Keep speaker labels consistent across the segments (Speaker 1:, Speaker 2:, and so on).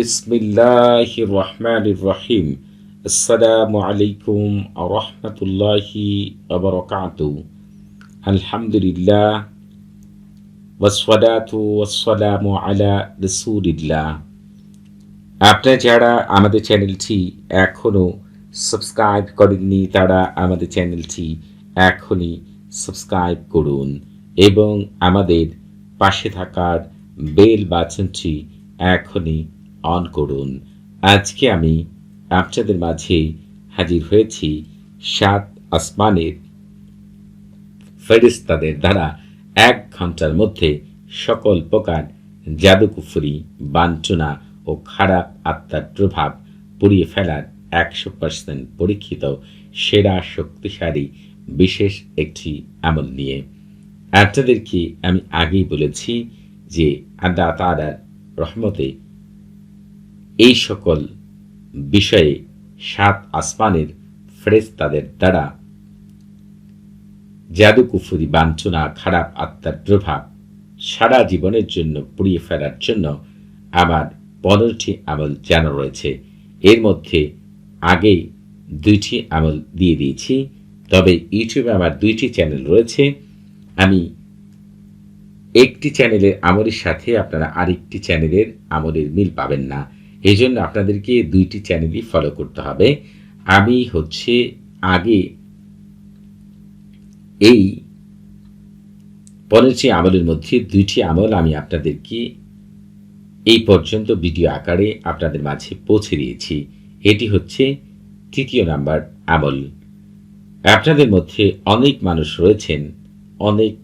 Speaker 1: বিসমিল্লাহ রহমান রহিম আসসালামু আলাইকুম রহমতুল্লাহি আবরকাত আলহামদুলিল্লাহ ওয়াসসালাতু ওয়াসসালামু আলা রসুলিল্লাহ আপনারা যারা আমাদের চ্যানেলটি এখনও সাবস্ক্রাইব করেননি তারা আমাদের চ্যানেলটি এখনই সাবস্ক্রাইব করুন এবং আমাদের পাশে থাকার বেল বাটনটি এখনই অন করুন। আজকে আমি আপনাদের মাঝে হাজির হয়েছি সাত আসমানের ফেরিস্তাদের দ্বারা এক ঘণ্টার মধ্যে সকল প্রকার জাদুকুফুরি, বাঞ্ছনা ও খারাপ আত্মার প্রভাব পুড়িয়ে ফেলার একশো পার্সেন্ট পরীক্ষিত, সেরা, শক্তিশালী, বিশেষ একটি আমল নিয়ে। আপনাদেরকে আমি আগেই বলেছি যে আল্লাহ তালার রহমতে এই সকল বিষয়ে সাত আসমানের ফেরেস্তাদের দ্বারা জাদুকুফুরি বাঞ্ছনা, খারাপ আত্মার প্রভাব সারা জীবনের জন্য পুড়িয়ে ফেলার জন্য আমার পনেরোটি আমল জানা রয়েছে। এর মধ্যে আগেই দুইটি আমল দিয়ে দিয়েছি, তবে ইউটিউবে আমার দুইটি চ্যানেল রয়েছে। আমি একটি চ্যানেলের আমলের সাথে আপনারা আরেকটি চ্যানেলের আমলের মিল পাবেন না। এই জন্য আপনাদেরকে দুইটি চ্যানেলই ফলো করতে হবে। আমি হচ্ছে আগে এই পনেরোটি আমলের মধ্যে দুইটি আমল আমি আপনাদেরকে এই পর্যন্ত ভিডিও আকারে আপনাদের মাঝে পৌঁছে দিয়েছি। এটি হচ্ছে তৃতীয় নাম্বার আমল। আপনাদের মধ্যে অনেক মানুষ রয়েছেন, অনেক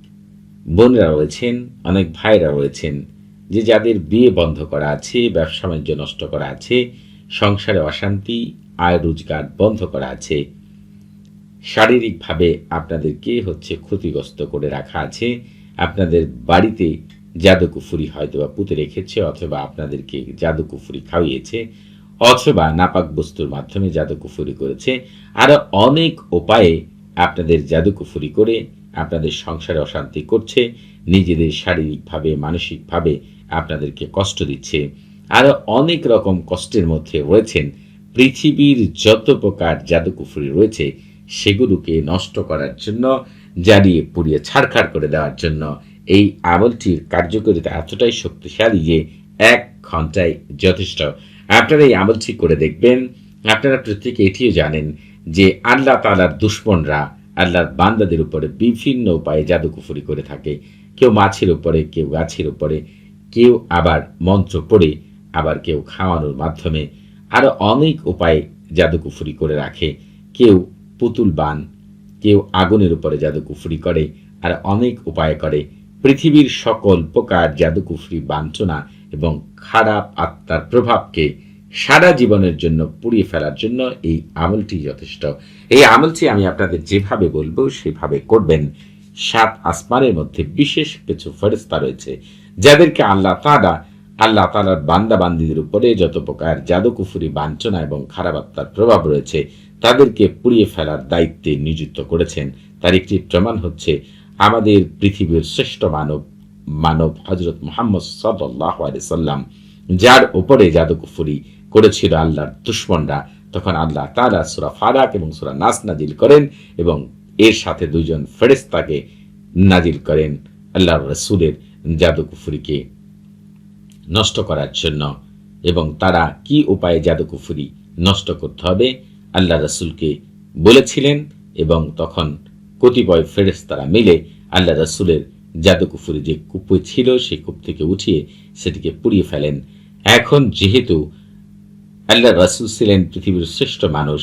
Speaker 1: বোনরা রয়েছেন, অনেক ভাইরা রয়েছেন যে যাদের বিয়ে বন্ধ করা আছে, ব্যবসা বাণিজ্য নষ্ট করা আছে, সংসারে অশান্তি, আয় রোজগার বন্ধ করা আছে, শারীরিকভাবে আপনাদেরকে হচ্ছে ক্ষতিগ্রস্ত করে রাখা আছে, আপনাদের বাড়িতে জাদুকুফুরি হয়তো বা পুঁতে রেখেছে অথবা আপনাদেরকে জাদুকুফুরি খাওয়িয়েছে অথবা নাপাক বস্তুর মাধ্যমে জাদুকুফুরি করেছে আরও অনেক উপায়ে আপনাদের জাদুকুফুরি করে আপনাদের সংসারে অশান্তি করছে, নিজেদের শারীরিকভাবে, মানসিকভাবে আপনাদেরকে কষ্ট দিচ্ছে। আরও অনেক রকম কষ্টের মধ্যে রয়েছেন। পৃথিবীর যত প্রকার জাদুকুফুরি রয়েছে, সেগুলোকে নষ্ট করার জন্য, জ্বালিয়ে পুড়িয়ে ছাড়খাড় করে দেওয়ার জন্য এই আমলটির কার্যকারিতা এতটাই শক্তিশালী যে এক ঘন্টায় যথেষ্ট। আপনারা এই আমলটি করে দেখবেন। আপনারা প্রত্যেকে এটিও জানেন যে আল্লাহ তালার দুশ্মনরা আল্লাহর বান্দাদের উপরে বিভিন্ন উপায়ে জাদুকুফুরি করে থাকে। কেউ মাছের উপরে, কেউ গাছের উপরে কেউ আবার মঞ্চ পড়ে, আবার কেউ খাওয়ানোর মাধ্যমে আরও অনেক উপায়ে জাদুকুফুরি করে রাখে। কেউ পুতুল বান, কেউ আগুনের উপরে জাদুকুফুরি করে, আর অনেক উপায় করে। পৃথিবীর সকল প্রকার জাদুকুফরি বাঞ্ছনা এবং খারাপ আত্মার প্রভাবকে সারা জীবনের জন্য পুড়িয়ে ফেলার জন্য এই আমলটি যথেষ্ট। এই আমলটি আমি আপনাদের যেভাবে বলব, সেভাবে করবেন। সাত আসমানের মধ্যে বিশেষ কিছু ফেরস্তা রয়েছে। যাদেরকে আল্লাহ তারা আল্লাহ তালার বান্দা বান্দিদের উপরে যত প্রকার জাদুকুফুরি বাঞ্ছনা এবং খারাপ আত্মার প্রভাব রয়েছে, তাদেরকে পুড়িয়ে ফেলার দায়িত্বে নিযুক্ত করেছেন। তার একটি প্রমাণ হচ্ছে আমাদের পৃথিবীর শ্রেষ্ঠ মানব মানব হজরত মোহাম্মদ সাল্লাহ সাল্লাম, যার উপরে জাদুকুফুরি করেছিল আল্লাহর দুশ্মনরা। তখন আল্লাহ তারা সুরা ফারাক এবং সুরা নাস নাজিল করেন এবং এর সাথে দুইজন ফেরেস্তাকে নাজিল করেন আল্লাহ রসুলের জাদুকুফুরিকে নষ্ট করার জন্য এবং তারা কি উপায়ে জাদুকুফুরি নষ্ট করতে হবে, আল্লাহ রসুলকে বলেছিলেন এবং তখন কতিপয় ফেরেস্তারা মিলে আল্লাহ রসুলের জাদুকুফুরি যে কূপ ছিল, সেই কূপ থেকে উঠিয়ে সেটিকে পুড়িয়ে ফেলেন। এখন যেহেতু আল্লাহ রসুল ছিলেন পৃথিবীর শ্রেষ্ঠ মানুষ,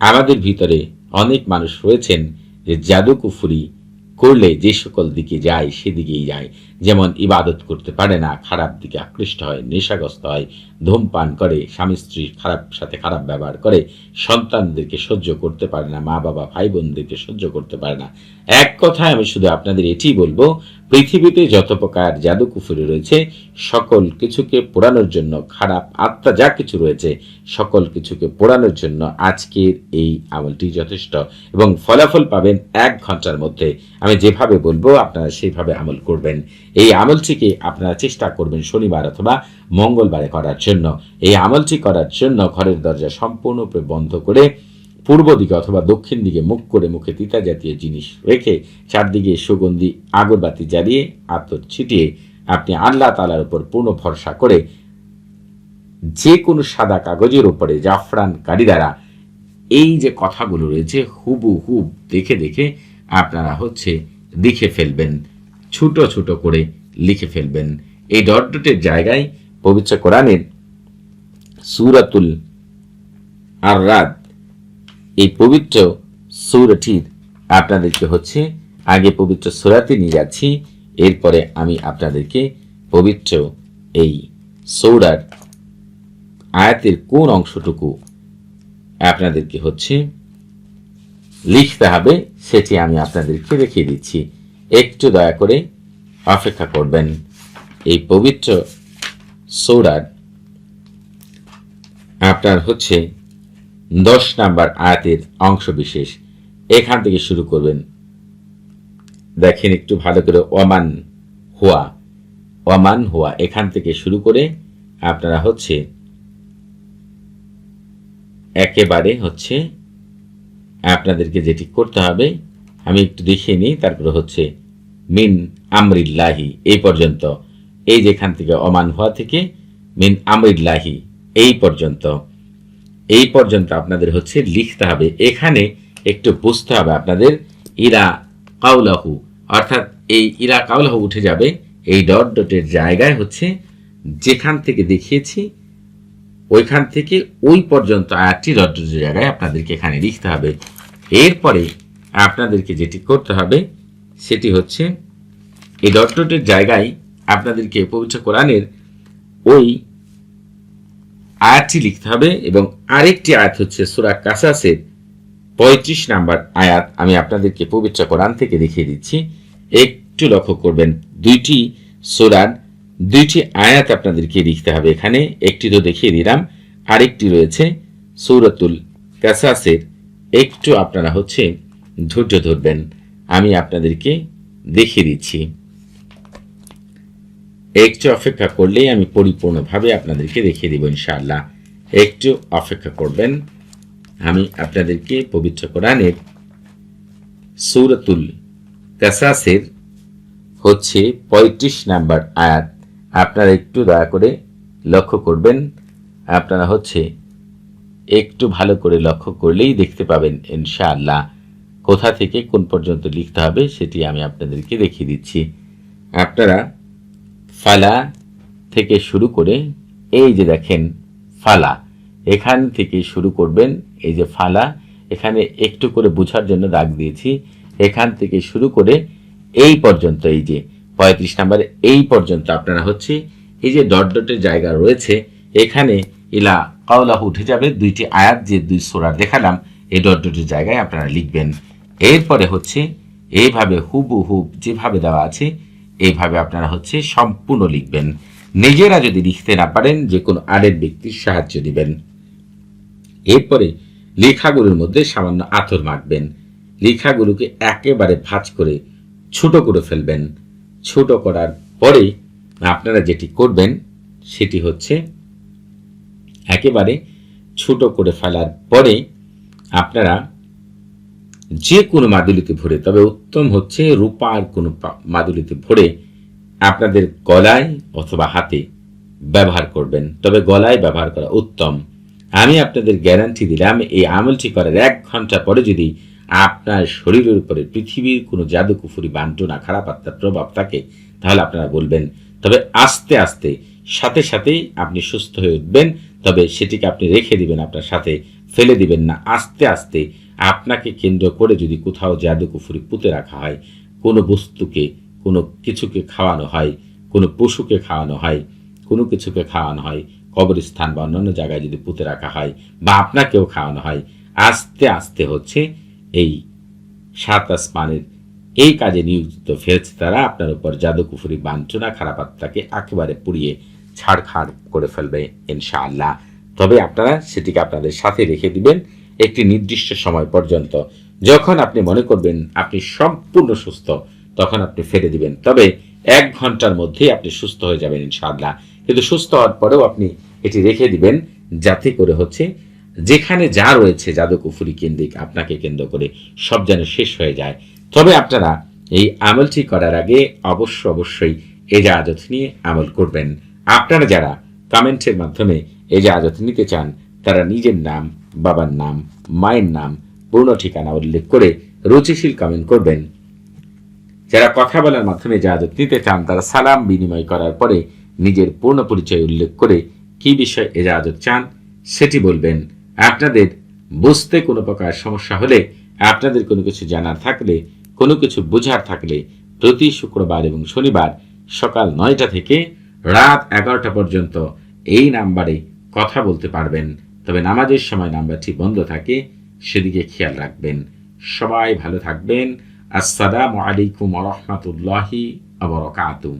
Speaker 1: আমাদের ভিতরে অনেক মানুষ রয়েছেন যে জাদুকুফুরি করলে যে সকল দিকে যায়, সেদিকেই যায়। যেমন ইবাদত করতে পারে না, খারাপ দিকে আকৃষ্ট হয়, নেশাগ্রস্ত হয়, ধূমপান করে, স্বামী স্ত্রীর খারাপ সাথে খারাপ ব্যবহার করে, সন্তানদেরকে সহ্য করতে পারে না মা বাবা ভাই বোনদেরকে সহ্য করতে পারে না। এক কথায় আমি শুধু আপনাদের এটি বলব, পৃথিবীতে যত প্রকার জাদু কুফুরি রয়েছে, সকল কিছুকে পোড়ানোর জন্য, খারাপ আত্মা যা কিছু রয়েছে, সকল কিছুকে পোড়ানোর জন্য আজকের এই আমলটি যথেষ্ট এবং ফলাফল পাবেন এক ঘণ্টার মধ্যে। আমি যেভাবে বলব, আপনারা সেইভাবে আমল করবেন। এই আমলটিকে আপনারা চেষ্টা করবেন শনিবার অথবা মঙ্গলবারে করার জন্য। এই আমলটি করার জন্য ঘরের দরজা সম্পূর্ণরূপে বন্ধ করে পূর্ব দিকে অথবা দক্ষিণ দিকে মুখ করে মুখে তিতা জাতীয় জিনিস রেখে চারদিকে সুগন্ধি, আগরবাতি জ্বালিয়ে, আতর ছিটিয়ে আপনি আল্লাহ তালার উপর পূর্ণ ভরসা করে যে কোনো সাদা কাগজের উপরে জাফরান কারি দ্বারা এই যে কথাগুলো রয়েছে হুবু হুব দেখে দেখে আপনারা হচ্ছে লিখে ফেলবেন, ছোট ছোট করে লিখে ফেলবেন। এই ডট ডটের জায়গায় পবিত্র কোরআনের সুরাতুল আর রাত এই পবিত্র সৌরটির আপনাদেরকে হচ্ছে আগে পবিত্র সোরাতে নিয়ে যাচ্ছি। এরপরে আমি আপনাদেরকে পবিত্র এই সৌরার আয়াতের কোন অংশটুকু আপনাদেরকে হচ্ছে লিখতে হবে, সেটি আমি আপনাদেরকে দেখিয়ে দিচ্ছি। একটু দয়া করে অপেক্ষা করবেন। এই পবিত্র সৌরার আপনার হচ্ছে দশ নাম্বার আয়াতের অংশ বিশেষ এখান থেকে শুরু করবেন। দেখেন একটু ভালো করে, ওয়ামান হুয়া। ওয়ামান হুয়া, এখান থেকে শুরু করে আপনারা হচ্ছে একেবারে হচ্ছে আপনাদেরকে যেটি করতে হবে, আমি একটু দেখিয়ে নিই, তারপরে হচ্ছে মিন আমরিল্লাহি, এই পর্যন্ত। এই যেখান থেকে অমান হওয়া থেকে মিন আমরিল্লাহি, এই পর্যন্ত। এই পর্যন্ত আপনাদের হচ্ছে লিখতে হবে। এখানে একটু বুঝতে হবে আপনাদের, ইরা কাউলাহু, অর্থাৎ এই ইরা কাউলাহু উঠে যাবে, এই ডট ডটের জায়গায় হচ্ছে যেখান থেকে দেখিয়েছি, ওইখান থেকে ওই পর্যন্ত আয়াতটি ডট ডটের জায়গায় আপনাদেরকে এখানে লিখতে হবে। এরপরে আপনাদেরকে যেটি করতে হবে, সেটি হচ্ছে এই ডট ডটের জায়গায় আপনাদেরকে পবিত্র কোরআনের ওই আয়াতটি লিখতে হবে এবং আরেকটি আয়াত হচ্ছে সুরা কাসাসের পঁয়ত্রিশ নাম্বার আয়াত। আমি আপনাদেরকে পবিত্র কোরআন থেকে দেখিয়ে দিচ্ছি। একটু লক্ষ্য করবেন, দুইটি সুরার দুইটি আয়াত আপনাদেরকে লিখতে হবে এখানে। একটি তো দেখিয়ে দিলাম, আরেকটি রয়েছে সৌরতুল কাসাসের। একটু আপনারা হচ্ছে ধৈর্য ধরবেন। আমি আপনাদেরকে দেখিয়ে দিচ্ছি। একটু অপেক্ষা করলেই আমি পরিপূর্ণভাবে আপনাদেরকে দেখিয়ে দেব ইনশাআল্লাহ। একটু অপেক্ষা করবেন। আমি আপনাদেরকে পবিত্র কোরআনের সুরতুল কাসাসের হচ্ছে পঁয়ত্রিশ নাম্বার আয়াত। আপনারা একটু দয়া করে লক্ষ্য করবেন। আপনারা হচ্ছে একটু ভালো করে লক্ষ্য করলেই দেখতে পাবেন ইনশাআল্লাহ কোথা থেকে কোন পর্যন্ত লিখতে হবে সেটি আমি আপনাদেরকে দেখিয়ে দিচ্ছি। আপনারা ফালা থেকে শুরু করে এই যে দেখেন ফালা, এখান থেকে শুরু করবেন এই যে ফালা, এখানে একটু করে বোঝার জন্য দাগ দিয়েছি। এখান থেকে শুরু করে এই পর্যন্ত এই যে পঁয়ত্রিশ নাম্বার, এই পর্যন্ত আপনারা হচ্ছে এই যে ডট ডটের জায়গা রয়েছে, এখানে ইলা কাউলাহ উঠে যাবে, দুইটি আয়াত যে দুই সোরা দেখালাম, এই ডট ডটের জায়গায় আপনারা লিখবেন। এরপরে হচ্ছে এইভাবে হুবু হুব যেভাবে দেওয়া আছে এইভাবে আপনারা হচ্ছে সম্পূর্ণ লিখবেন। নিজেরা যদি লিখতে না পারেন যে কোনো আরেক ব্যক্তির সাহায্য দিবেন এরপরে লেখাগুলোর মধ্যে সামান্য আতর মাখবেন। লেখাগুলোকে একেবারে ভাঁজ করে ছোট করে ফেলবেন। ছোট করার পরে আপনারা যেটি করবেন, সেটি হচ্ছে একেবারে ছোট করে ফেলার পরে আপনারা যে কোনো মাদুলিতে ভরে, তবে উত্তম হচ্ছে রূপার কোনো মাদুলিতে ভরে আপনাদের গলায় অথবা হাতে ব্যবহার করবেন। তবে গলায় ব্যবহার করা উত্তম। আমি আপনাদের গ্যারান্টি দিলাম, এই আমলটি করার এক ঘণ্টা পরে যদি আপনার শরীরের উপরে পৃথিবীর কোনো জাদু কুফুরি বান্টনা, খারাপ আত্মার প্রভাব থাকে, তাহলে আপনারা বলবেন, তবে আস্তে আস্তে, সাথে, সাথেই আপনি সুস্থ হয়ে উঠবেন, তবে সেটিকে আপনি রেখে দিবেন আপনার সাথে, ফেলে দিবেন না। আস্তে আস্তে আপনাকে কেন্দ্র করে যদি কোথাও জাদু কুফুরি পুঁতে রাখা হয়, কোনো বস্তুকে, কোনো কিছুকে খাওয়ানো হয়, কোনো পশুকে খাওয়ানো হয়, কোনো কিছুকে খাওয়ানো হয়, কবরস্থান বা অন্যান্য জায়গায় যদি পুঁতে রাখা হয় বা আপনাকেও খাওয়ানো হয়, আস্তে আস্তে হচ্ছে এই সাত আসমানের এই কাজে নিয়োজিত ফেরছে তারা আপনার উপর জাদুকুফুরি বাঞ্ছনা খারাপ আত্মাকে একেবারে পুড়িয়ে ছাড়খাড় করে ফেলবে ইনশাআল্লাহ। তবে আপনারা সেটিকে আপনাদের সাথে রেখে দিবেন। একটি নির্দিষ্ট সময় পর্যন্ত। যখন আপনি মনে করবেন আপনি সম্পূর্ণ সুস্থ, তখন আপনি ফেলে দিবেন। তবে এক ঘণ্টার মধ্যেই আপনি সুস্থ হয়ে যাবেন ইনশাআল্লাহ। কিন্তু সুস্থ হওয়ার পরেও আপনি এটি রেখে দিবেন যাতে করে হচ্ছে যেখানে যা রয়েছে জাদু কুফুরি কেন্দ্রিক আপনাকে কেন্দ্র করে সব যেন শেষ হয়ে যায়। তবে আপনারা এই আমলটি করার আগে অবশ্য অবশ্যই এজাজত নিয়ে আমল করবেন। আপনারা যারা কমেন্টের মাধ্যমে এজাজত নিতে চান, তারা নিজের নাম বাবার নাম, মায়ের নাম, পূর্ণ ঠিকানা উল্লেখ করে রুচিশীল কমেন্ট করবেন। যারা কথা বলার মাধ্যমে জাহাজত নিতে চান, তারা সালাম বিনিময় করার পরে নিজের পূর্ণ পরিচয় উল্লেখ করে কি বিষয় এজাজত চান সেটি বলবেন। আপনাদের বুঝতে কোনো প্রকার সমস্যা হলে, আপনাদের কোনো কিছু জানার থাকলে, কোনো কিছু বোঝার থাকলে প্রতি শুক্রবার এবং শনিবার সকাল নয়টা থেকে রাত এগারোটা পর্যন্ত এই নাম্বারে কথা বলতে পারবেন। তবে নামাজের সময় নাম্বারটি বন্ধ থাকে, সেদিকে খেয়াল রাখবেন। সবাই ভালো থাকবেন। আসসালামু আলাইকুম রহমতুল্লাহি আবরকাতুম